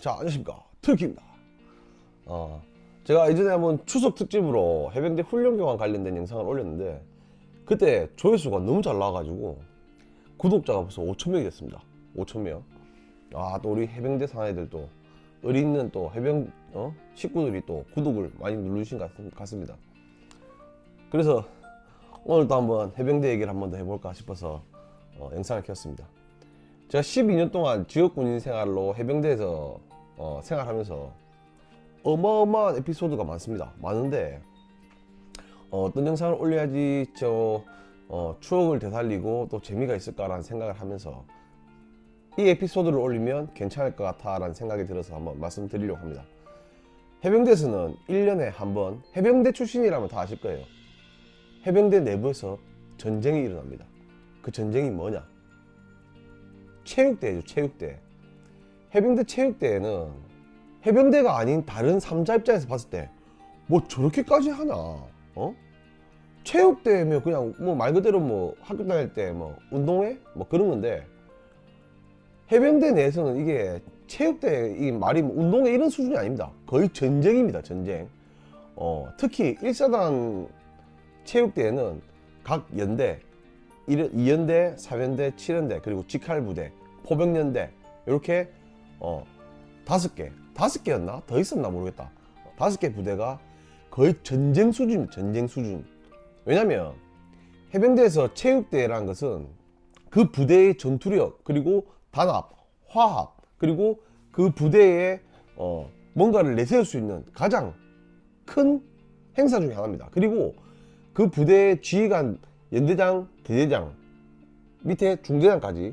자, 안녕하십니까. 트럭입니다. 어, 제가 예전에 한번 추석 특집으로 해병대 훈련교관 관련된 영상을 올렸는데, 그때 조회수가 너무 잘 나와가지고, 구독자가 벌써 5천명이 됐습니다. 5천명. 아, 또 우리 해병대 사나이들도, 의리 있는 또 해병, 어? 식구들이 또 구독을 많이 누르신 것 같- 같습니다. 그래서 오늘도 한번 해병대 얘기를 한번 더 해볼까 싶어서 어, 영상을 켰습니다. 제가 12년 동안 지역 군인 생활로 해병대에서 어, 생활하면서 어마어마한 에피소드가 많습니다. 많은데 어, 어떤 영상을 올려야지 저 어, 추억을 되살리고 또 재미가 있을까라는 생각을 하면서 이 에피소드를 올리면 괜찮을 것 같아라는 생각이 들어서 한번 말씀드리려고 합니다. 해병대에서는 1년에 한 번 해병대 출신이라면 다 아실 거예요. 해병대 내부에서 전쟁이 일어납니다. 그 전쟁이 뭐냐? 체육대회죠, 체육대회. 해병대 체육대회는 해병대가 아닌 다른 삼자 입장에서 봤을 때 뭐 저렇게까지 하나? 어? 체육대회면 그냥 뭐 말 그대로 뭐 학교 다닐 때 뭐 운동회 뭐 그런 건데 해병대 내에서는 이게 체육대회 이 말이 뭐 운동회 이런 수준이 아닙니다. 거의 전쟁입니다, 전쟁. 어, 특히 1사단 체육대회는 각 연대 2연대, 4연대, 7연대 그리고 직할부대, 포병연대 이렇게 어 다섯 개, 다섯 개였나? 더 있었나 모르겠다. 다섯 개 부대가 거의 전쟁 수준, 전쟁 수준. 왜냐면 해병대에서 체육대회라는 것은 그 부대의 전투력 그리고 단합, 화합 그리고 그 부대에 어 뭔가를 내세울 수 있는 가장 큰 행사 중에 하나입니다. 그리고 그 부대의 지휘관 연대장, 대대장 밑에 중대장까지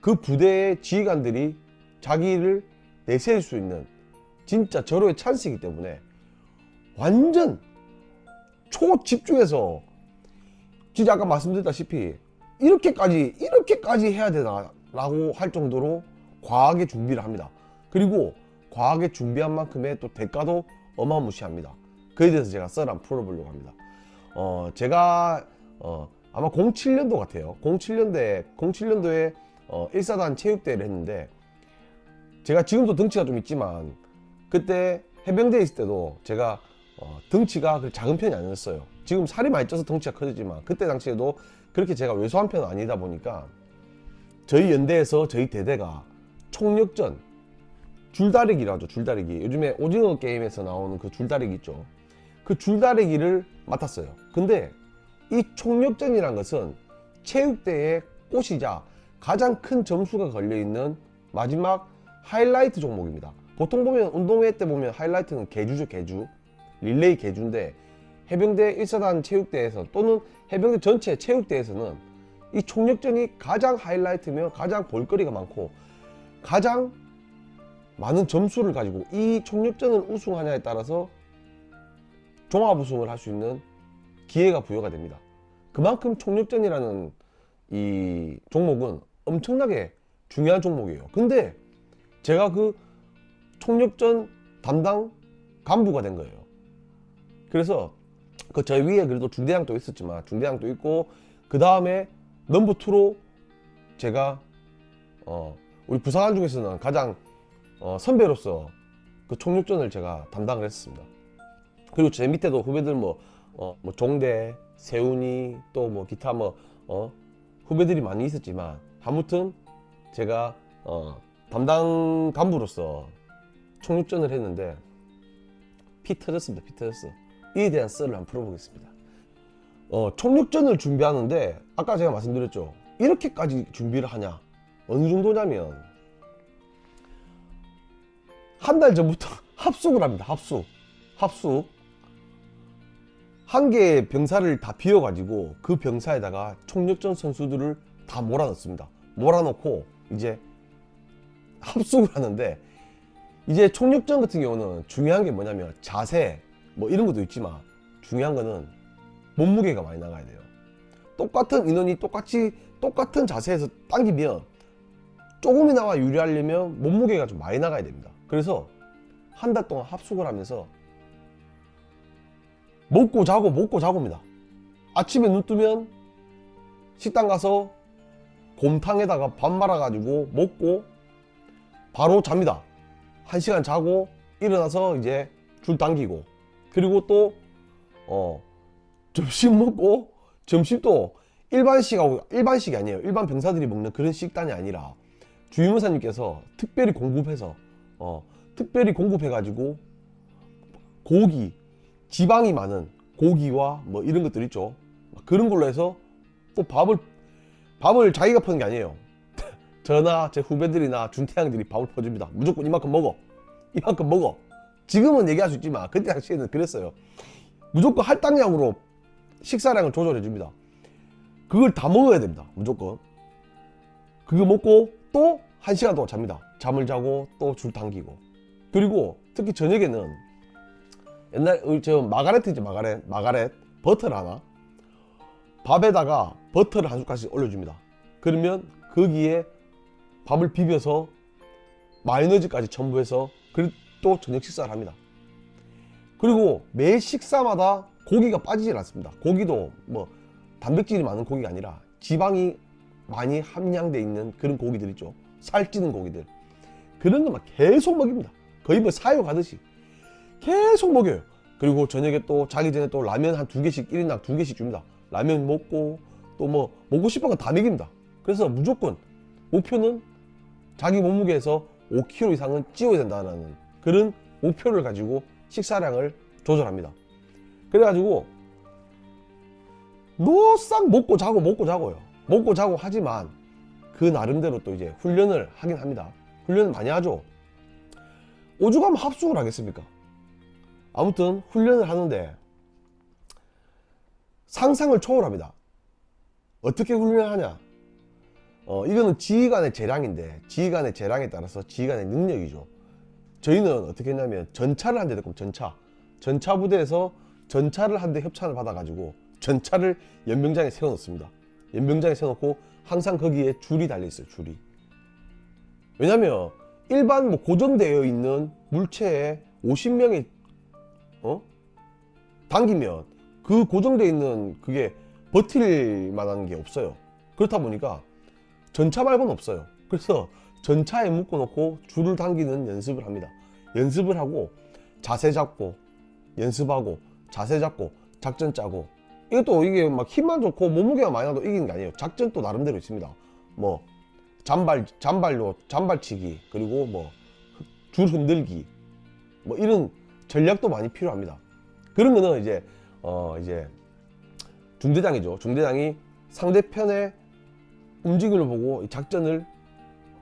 그 부대의 지휘관들이 자기를 내세울 수 있는 진짜 절호의 찬스이기 때문에 완전 초집중해서 진짜 아까 말씀드렸다시피 이렇게까지 이렇게까지 해야 되나 라고 할 정도로 과하게 준비를 합니다. 그리고 과하게 준비한 만큼의 또 대가도 어마무시합니다. 그에 대해서 제가 썰 한번 풀어보려고 합니다. 어, 제가 어, 아마 07년도 같아요. 07년도에 07년도에 어, 1사단 체육대회를 했는데 제가 지금도 덩치가 좀 있지만 그때 해병대에 있을 때도 제가 어, 덩치가 그 작은 편이 아니었어요. 지금 살이 많이 쪄서 덩치가 커지지만 그때 당시에도 그렇게 제가 왜소한 편은 아니다 보니까 저희 연대에서 저희 대대가 총력전 줄다리기라고 하죠. 줄다리기. 요즘에 오징어 게임에서 나오는 그 줄다리기 있죠. 그 줄다리기를 맡았어요. 근데 이 총력전이란 것은 체육대의 꽃이자 가장 큰 점수가 걸려 있는 마지막 하이라이트 종목입니다. 보통 보면 운동회 때 보면 하이라이트는 개주죠, 개주. 릴레이 개주인데 해병대 1사단 체육대에서 또는 해병대 전체 체육대에서는 이 총력전이 가장 하이라이트며 가장 볼거리가 많고 가장 많은 점수를 가지고 이 총력전을 우승하냐에 따라서 종합 우승을 할 수 있는 기회가 부여가 됩니다. 그만큼 총력전이라는 이 종목은 엄청나게 중요한 종목이에요. 근데 제가 그 총력전 담당 간부가 된 거예요. 그래서 그 저희 위에 그래도 중대장도 있었지만 중대장도 있고 그 다음에 넘버 투로 제가 어 우리 부사관 중에서는 가장 어 선배로서 그 총력전을 제가 담당을 했습니다. 그리고 제 밑에도 후배들 뭐, 어, 뭐 종대, 세훈이 또 뭐 기타 뭐 어, 후배들이 많이 있었지만 아무튼 제가 어, 담당 간부로서 총육전을 했는데 피 터졌습니다. 피 터졌어. 이에 대한 썰을 한번 풀어보겠습니다. 어, 총육전을 준비하는데 아까 제가 말씀드렸죠. 이렇게까지 준비를 하냐? 어느 정도냐면 한 달 전부터 합숙을 합니다. 합숙. 합숙. 한 개의 병사를 다 비워가지고 그 병사에다가 총력전 선수들을 다 몰아넣습니다. 몰아넣고 이제 합숙을 하는데 이제 총력전 같은 경우는 중요한 게 뭐냐면 자세 뭐 이런 것도 있지만 중요한 거는 몸무게가 많이 나가야 돼요. 똑같은 인원이 똑같이 똑같은 자세에서 당기면 조금이나마 유리하려면 몸무게가 좀 많이 나가야 됩니다. 그래서 한 달 동안 합숙을 하면서 먹고 자고 먹고 자고입니다. 아침에 눈 뜨면 식당 가서 곰탕에다가 밥 말아가지고 먹고 바로 잡니다. 한 시간 자고 일어나서 이제 줄 당기고 그리고 또 어, 점심 먹고 점심도 일반식하고 일반식이 아니에요. 일반 병사들이 먹는 그런 식단이 아니라 주임원사님께서 특별히 공급해서 어, 특별히 공급해 가지고 고기 지방이 많은 고기와 뭐 이런 것들 있죠. 그런 걸로 해서 또 밥을 밥을 자기가 퍼는 게 아니에요. 저나 제 후배들이나 준태양들이 밥을 퍼줍니다. 무조건 이만큼 먹어. 이만큼 먹어. 지금은 얘기할 수 있지만 그때 당시에는 그랬어요. 무조건 할당량으로 식사량을 조절해 줍니다. 그걸 다 먹어야 됩니다. 무조건. 그거 먹고 또 한 시간 동안 잡니다. 잠을 자고 또 줄 당기고. 그리고 특히 저녁에는 옛날 저 마가렛이지 마가렛 마가렛 버터를 하나 밥에다가 버터를 한 숟갈씩 올려줍니다. 그러면 거기에 밥을 비벼서 마요네즈까지 첨부해서 그리고 또 저녁 식사를 합니다. 그리고 매 식사마다 고기가 빠지질 않습니다. 고기도 뭐 단백질이 많은 고기가 아니라 지방이 많이 함량돼 있는 그런 고기들 있죠. 살찌는 고기들. 그런 것만 계속 먹입니다. 거의 뭐 사육하듯이 계속 먹여요. 그리고 저녁에 또 자기 전에 또 라면 한 두 개씩 1인당 두 개씩 줍니다. 라면 먹고 또 뭐 먹고 싶은 거 다 먹입니다. 그래서 무조건 목표는 자기 몸무게에서 5kg 이상은 찌워야 된다는 그런 목표를 가지고 식사량을 조절합니다. 그래가지고 노싹 먹고 자고 먹고 자고요. 먹고 자고 하지만 그 나름대로 또 이제 훈련을 하긴 합니다. 훈련을 많이 하죠. 오죽하면 합숙을 하겠습니까? 아무튼 훈련을 하는데 상상을 초월합니다. 어떻게 훈련을 하냐? 어, 이거는 지휘관의 재량인데 지휘관의 재량에 따라서 지휘관의 능력이죠. 저희는 어떻게 했냐면 전차를 한대 데리고 전차 전차 부대에서 전차를 한 대 협찬을 받아가지고 전차를 연병장에 세워놓습니다. 연병장에 세워놓고 항상 거기에 줄이 달려 있어요. 줄이. 왜냐면 일반 뭐 고정되어 있는 물체에 50명이 어 당기면 그 고정되어 있는 그게 버틸 만한 게 없어요. 그렇다 보니까 전차 말고는 없어요. 그래서 전차에 묶어놓고 줄을 당기는 연습을 합니다. 연습을 하고 자세 잡고 연습하고 자세 잡고 작전 짜고 이것도 이게 막 힘만 좋고 몸무게가 많이 나도 이기는 게 아니에요. 작전 또 나름대로 있습니다. 뭐 잔발 잔발로 잔발치기 그리고 뭐 줄 흔들기 뭐 이런 전략도 많이 필요합니다. 거는 이제 어 이제 중대장이죠. 중대장이 상대편의 움직임을 보고 이 작전을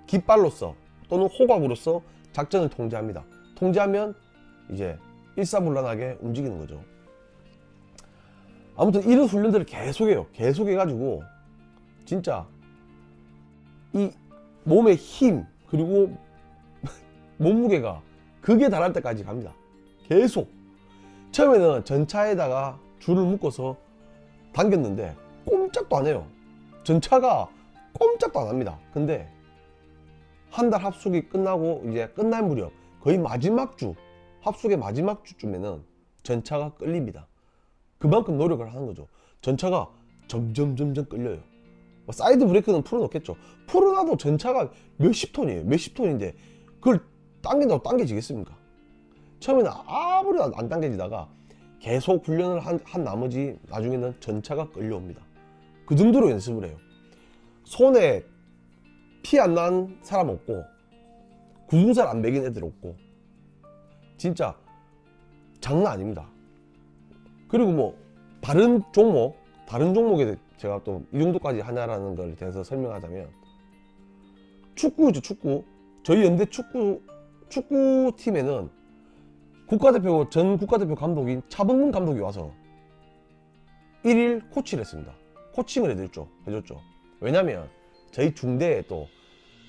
깃발로서 또는 호각으로서 작전을 통제합니다. 통제하면 이제 일사불란하게 움직이는 거죠. 아무튼 이런 훈련들을 계속해요. 계속해가지고 진짜 이 몸의 힘 그리고 몸무게가 극에 달할 때까지 갑니다. 계속. 처음에는 전차에다가 줄을 묶어서 당겼는데 꼼짝도 안 해요. 전차가 꼼짝도 안 합니다. 근데 한 달 합숙이 끝나고 이제 끝날 무렵 거의 마지막 주 합숙의 마지막 주쯤에는 전차가 끌립니다. 그만큼 노력을 하는 거죠. 전차가 점점 점점 끌려요. 뭐 사이드 브레이크는 풀어놓겠죠. 풀어놔도 전차가 몇십 톤이에요. 몇십 톤인데 그걸 당긴다고 당겨지겠습니까? 처음에는 아무리 안- 안 당겨지다가 계속 훈련을 한, 한 나머지 나중에는 전차가 끌려옵니다. 그 정도로 연습을 해요. 손에 피 안 난 사람 없고 구중살 안 매긴 애들 없고 진짜 장난 아닙니다. 그리고 뭐 다른 종목 다른 종목에 제가 또 이 정도까지 하냐라는 걸 대해서 설명하자면 축구죠 축구 저희 연대 축구 축구팀에는 국가대표 전 국가대표 감독인 차범근 감독이 와서 1일 코치를 했습니다. 코칭을 해줬죠. 해줬죠. 왜냐면 저희 중대에 또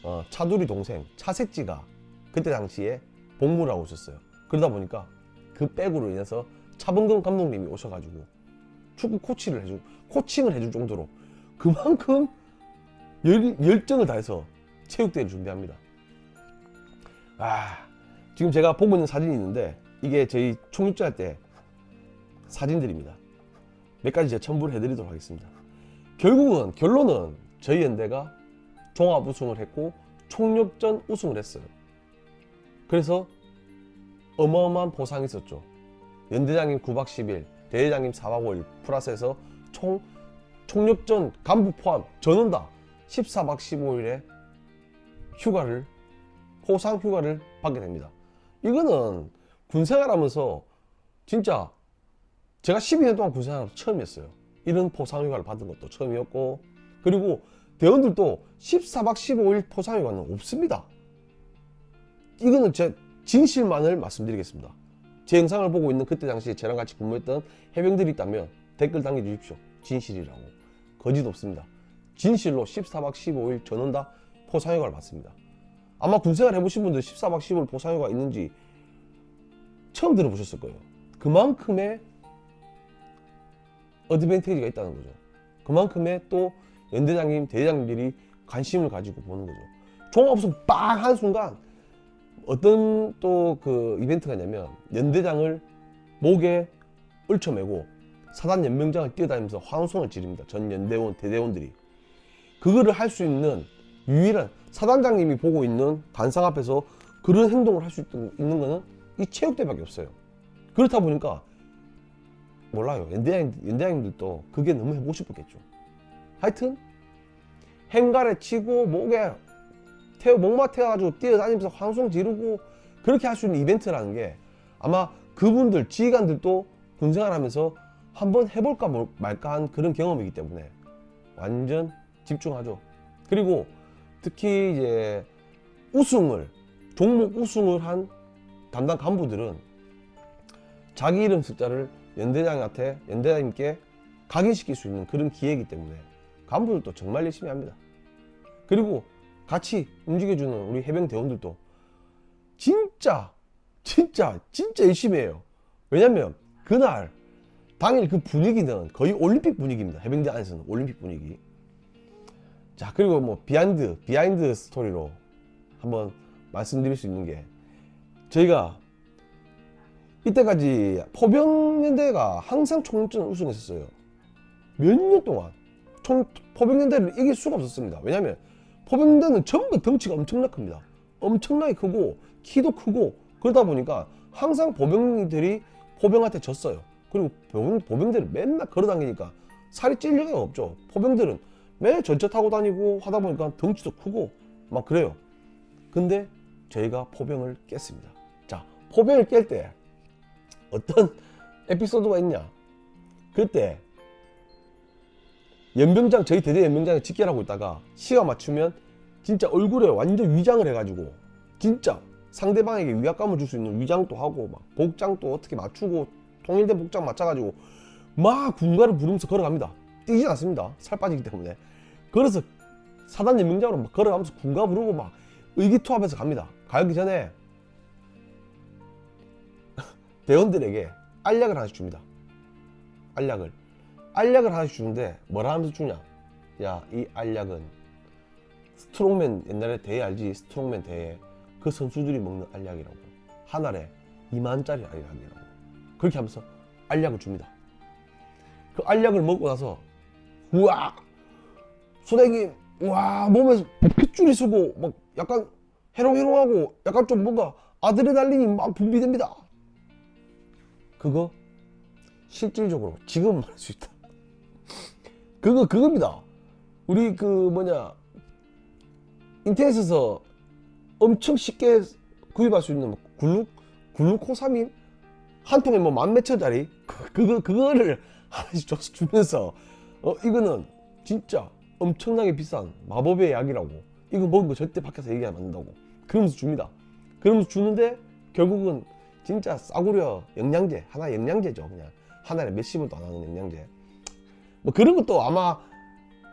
어, 차두리 동생 차세찌가 그때 당시에 복무를 하고 있었어요. 그러다 보니까 그 백으로 인해서 차범근 감독님이 오셔가지고 축구 코치를 해주 코칭을 해줄 정도로 그만큼 열, 열정을 다해서 체육대회를 준비합니다. 아 지금 제가 보고 있는 사진이 있는데 이게 저희 총육전할 때 사진들입니다. 몇 가지 제가 첨부를 해드리도록 하겠습니다. 결국은 결론은 저희 연대가 종합 우승을 했고 총력전 우승을 했어요. 그래서 어마어마한 보상이 있었죠. 연대장님 9박 10일, 대회장님 4박 5일 플러스해서 총 총력전 간부 포함 저는 다 14박 15일에 휴가를 포상 휴가를 받게 됩니다. 이거는 군 생활 하면서 진짜 제가 12년 동안 군 생활하면서 처음이었어요. 이런 포상 휴가를 받은 것도 처음이었고 그리고 대원들도 14박 15일 포상 휴가는 없습니다. 이거는 제 진실만을 말씀드리겠습니다. 제 영상을 보고 있는 그때 당시에 저랑 같이 근무했던 해병들이 있다면 댓글 남겨주십시오. 진실이라고. 거짓 없습니다. 진실로 14박 15일 저는 다 포상휴가를 받습니다. 아마 군생활 해보신 분들 14박 15일 포상휴가 있는지 처음 들어보셨을 거예요. 그만큼의 어드밴테이지가 있다는 거죠. 그만큼의 또 연대장님, 대장님들이 관심을 가지고 보는 거죠. 종합우승 빵한 순간 어떤 또 그 이벤트가 있냐면 연대장을 목에 얽혀매고 사단 연명장을 뛰어다니면서 환호성을 지릅니다. 전 연대원, 대대원들이. 그거를 할 수 있는 유일한 사단장님이 보고 있는 단상 앞에서 그런 행동을 할 수 있는 거는 이 체육대밖에 없어요. 그렇다 보니까 몰라요. 연대장, 연대장님들도 그게 너무 해보고 싶었겠죠. 하여튼 행가래 치고 목에 태워 목마 태워가지고 뛰어다니면서 환송 지르고 그렇게 할 수 있는 이벤트라는 게 아마 그분들 지휘관들도 군생활하면서 한번 해볼까 뭘- 말까 한 그런 경험이기 때문에 완전 집중하죠. 그리고 특히 이제 우승을 종목 우승을 한 담당 간부들은 자기 이름 숫자를 연대장한테 연대장님께 각인시킬 수 있는 그런 기회이기 때문에 간부들도 정말 열심히 합니다. 그리고 같이 움직여주는 우리 해병 대원들도 진짜 진짜 진짜 열심히 해요. 왜냐면 그날 당일 그 분위기는 거의 올림픽 분위기입니다. 해병대 안에서는 올림픽 분위기. 자 그리고 뭐 비하인드 비하인드 스토리로 한번 말씀드릴 수 있는 게 저희가 이때까지 포병연대가 항상 총전 우승했었어요. 몇 년 동안 총 포병연대를 이길 수가 없었습니다. 왜냐하면 포병연대는 전부 덩치가 엄청나게 큽니다. 엄청나게 크고 키도 크고 그러다 보니까 항상 포병들이 포병한테 졌어요. 그리고 포병, 포병들은 맨날 걸어다니니까 살이 찔 리가 없죠. 포병들은 매일 전차 타고 다니고 하다 보니까 덩치도 크고 막 그래요. 근데 저희가 포병을 깼습니다. 자, 포병을 깰때 어떤 에피소드가 있냐? 그때 연병장 저희 대대 연병장에 직결하고 있다가 시가 맞추면 진짜 얼굴에 완전 위장을 해가지고 진짜 상대방에게 위압감을 줄 수 있는 위장도 하고 막 복장도 어떻게 맞추고 통일된 복장 맞춰가지고 막 군가를 부르면서 걸어갑니다. 뛰진 않습니다. 살 빠지기 때문에. 그래서 사단 연명장으로 막 걸어가면서 군가 부르고 막 의기투합해서 갑니다. 가기 전에 대원들에게 알약을 하나씩 줍니다. 알약을. 알약을 하나씩 주는데 뭐라 하면서 주냐? 야, 이 알약은 스트롱맨 옛날에 대회 알지? 스트롱맨 대회 그 선수들이 먹는 알약이라고. 한 알에 2만짜리 알약이라고. 그렇게 하면서 알약을 줍니다. 그 알약을 먹고 나서 우와 소대님 와 몸에서 핏줄이 쓰고 막 약간 해롱해롱하고 약간 좀 뭔가 아드레날린이 막 분비됩니다. 그거 실질적으로 지금 말할 수 있다. 그거 그겁니다. 우리 그 뭐냐 인터넷에서 엄청 쉽게 구입할 수 있는 글루 글루코사민 한 통에 뭐 만 몇천짜리 그- 그거 그거를 하나씩 줘서 주면서 어 이거는 진짜 엄청나게 비싼 마법의 약이라고 이거 먹은 거 절대 밖에서 얘기하면 안 된다고 그러면서 줍니다. 그러면서 주는데 결국은 진짜 싸구려 영양제 하나 영양제죠 그냥. 하나에 몇십 원도 안 하는 영양제. 뭐 그런 것도 아마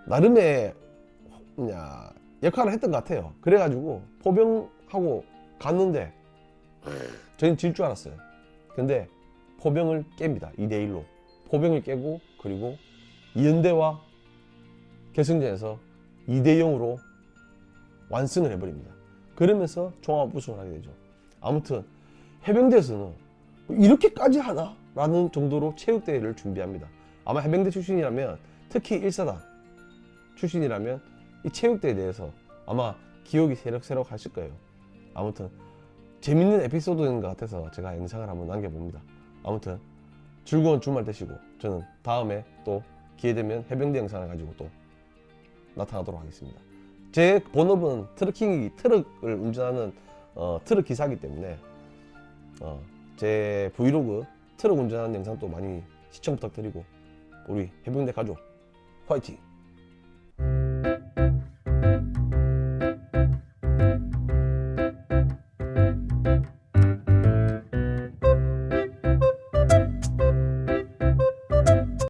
나름의 뭐냐 역할을 했던 것 같아요. 그래가지고 포병하고 갔는데 저희는 질 줄 알았어요. 근데 포병을 깹니다 2대1로. 포병을 깨고 그리고 이연대와 결승전에서 2대0으로 완승을 해버립니다. 그러면서 종합 우승을 하게 되죠. 아무튼 해병대에서는 이렇게까지 하나? 라는 정도로 체육대회를 준비합니다. 아마 해병대 출신이라면 특히 1사단, 출신이라면 이 체육대에 대해서 아마 기억이 새록새록 하실 거예요. 아무튼 재밌는 에피소드인 것 같아서 제가 영상을 한번 남겨봅니다. 아무튼 즐거운 주말 되시고 저는 다음에 또 기회 되면 해병대 영상을 가지고 또 나타나도록 하겠습니다. 제 본업은 트럭킹이 트럭을 운전하는 어, 트럭 기사이기 때문에 어, 제 브이로그 트럭 운전하는 영상도 많이 시청 부탁드리고 우리 해병대 가족 화이팅!